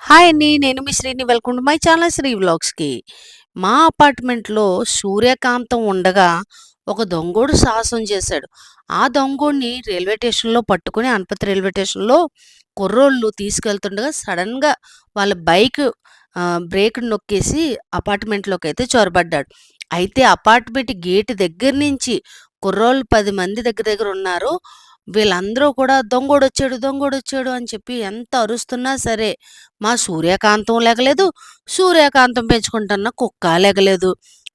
Hi అండి. నేను మీ Srini. Welcome to my channel Sri వ్లాగ్స్‌కి. మా అపార్ట్మెంట్‌లో సూర్యకాంతం ఉండగా ఒక దొంగోడు సాహసం చేశాడు. ఆ దొంగోడిని రైల్వే స్టేషన్‌లో పట్టుకొని అనపతి రైల్వే స్టేషన్‌లో కుర్రోళ్ళు తీసుకెళ్తుండగా సడన్గా వాళ్ళ బైక్ బ్రేక్ నొక్కేసి అపార్ట్మెంట్లోకి అయితే చొరబడ్డాడు. అయితే అపార్ట్మెంట్ గేట్ దగ్గర నుంచి కుర్రోళ్ళు పది మంది దగ్గర దగ్గర ఉన్నారు. వీళ్ళందరూ కూడా దొంగోడొచ్చాడు, దొంగోడొచ్చాడు అని చెప్పి ఎంత అరుస్తున్నా సరే, మా సూర్యకాంతం లెగలేదు. సూర్యకాంతం పెంచుకుంటున్న కుక్క లెగలేదు.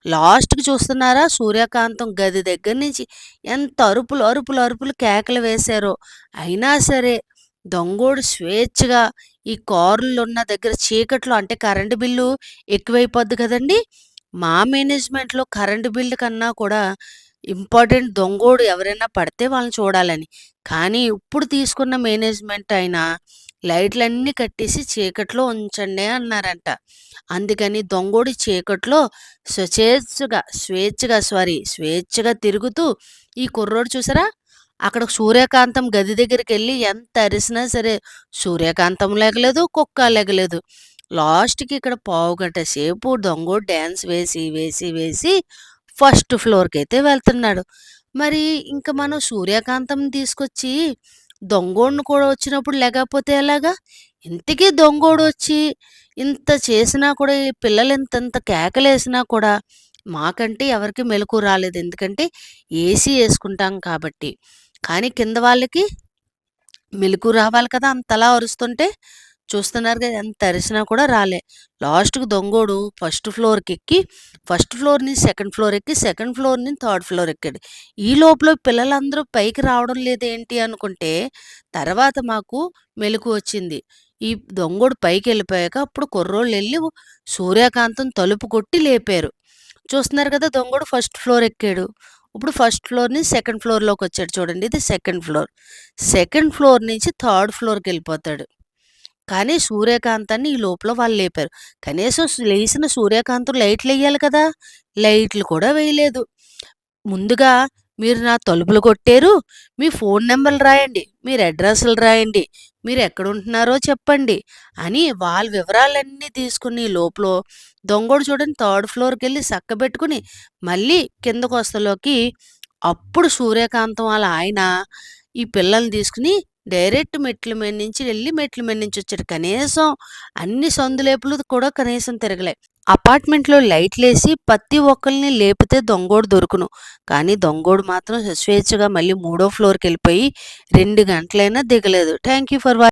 లాస్ట్‌కి చూస్తున్నారా సూర్యకాంతం గది దగ్గర నుంచి ఎంత అరుపులు, అరుపులు, అరుపులు కేకలు వేశారో. అయినా సరే దొంగోడు స్వేచ్ఛగా ఈ కార్లున్న దగ్గర చీకట్లో అంటే కరెంటు బిల్లు ఎక్కువైపోద్ది కదండీ! మా మేనేజ్మెంట్‌లో కరెంటు బిల్లు కన్నా కూడా ఇంపార్టెంట్ దొంగోడు ఎవరైనా పడితే వాళ్ళని చూడాలని. కానీ ఇప్పుడు తీసుకున్న మేనేజ్మెంట్ అయినా లైట్‌లన్నీ కట్టేసి చీకట్లో ఉంచండి అన్నారంట. అందుకని దొంగోడు చీకట్లో స్వేచ్ఛగా స్వేచ్ఛగా సారీ స్వేచ్ఛగా తిరుగుతూ ఈ కుర్రోడు చూసారా? అక్కడ సూర్యకాంతం గది దగ్గరికి వెళ్ళి ఎంత అరిసినా సరే సూర్యకాంతం లేగలేదు కుక్క లేగలేదు లాస్ట్‌కి ఇక్కడ పావుగంట సేపు దొంగోడు డ్యాన్స్ వేసి, వేసి, వేసి ఫస్ట్ ఫ్లోర్కి అయితే వెళ్తున్నాడు. మరి ఇంక మనం సూర్యకాంతం తీసుకొచ్చి దొంగోడిని కూడా వచ్చినప్పుడు లేకపోతే ఎలాగా? ఇంతకీ దొంగోడొచ్చి ఇంత చేసినా కూడా ఈ పిల్లలు ఇంతంత కేకలేసినా కూడా మాకంటే ఎవరికి మెలకు రాలేదు. ఎందుకంటే ఏసీ వేసుకుంటాం కాబట్టి. కానీ కింద వాళ్ళకి మెలకు రావాలి కదా! అంతలా అరుస్తుంటే. చూస్తున్నారు కదా! ఎంత అరిసినా కూడా రాలే. లాస్ట్‌కి దొంగోడు ఫస్ట్ ఫ్లోర్కి ఎక్కి ఫస్ట్ ఫ్లోర్ని సెకండ్ ఫ్లోర్ ఎక్కి, సెకండ్ ఫ్లోర్ని థర్డ్ ఫ్లోర్ ఎక్కాడు. ఈ లోపల పిల్లలందరూ పైకి రావడం లేదేంటి అనుకుంటే, తర్వాత మాకు మెలుకువొచ్చింది. ఈ దొంగోడు పైకెళ్ళిపోయాక అప్పుడు కుర్రోళ్ళు వెళ్ళి సూర్యకాంతం తలుపు కొట్టి లేపారు. చూస్తున్నారు కదా! దొంగోడు ఫస్ట్ ఫ్లోర్ ఎక్కాడు. ఇప్పుడు ఫస్ట్ ఫ్లోర్ని సెకండ్ ఫ్లోర్లోకి వచ్చాడు చూడండి. ఇది సెకండ్ ఫ్లోర్. సెకండ్ ఫ్లోర్ నుంచి థర్డ్ ఫ్లోర్కి వెళ్ళిపోతాడు కానీ సూర్యకాంతాన్ని ఈ లోపల వాళ్ళు లేపారు. కనీసం లేచిన సూర్యకాంతం లైట్లు వేయాలి కదా! లైట్లు కూడా వేయలేదు. ముందుగా మీరు నా తలుపులు కొట్టారు. మీ ఫోన్ నెంబర్లు రాయండి. మీరు అడ్రస్లు రాయండి. మీరు ఎక్కడ ఉంటున్నారో చెప్పండి అని వాళ్ళ వివరాలన్నీ తీసుకుని ఈ లోపల దొంగోడు చూడండి థర్డ్ ఫ్లోర్కి వెళ్ళి చక్కబెట్టుకుని మళ్ళీ కిందకొస్తలోకి అప్పుడు సూర్యకాంతం వాళ్ళ ఆయన ఈ పిల్లల్ని తీసుకొని డైరెక్ట్ మెట్ల మీద నుంచి వెళ్ళి మెట్ల మీద నుంచి వచ్చాడు. కనీసం అన్ని సందులేపులు కూడా కనీసం తిరగలే. అపార్ట్మెంట్‌లో లైట్‌లేసి ప్రతి ఒక్కరిని లేపితే దొంగోడు దొరుకును. కానీ దొంగోడు మాత్రం స్వేచ్ఛగా మళ్ళీ మూడో ఫ్లోర్‌కెళ్ళిపోయి 2 గంటలైనా దిగలేదు. Thank you for watch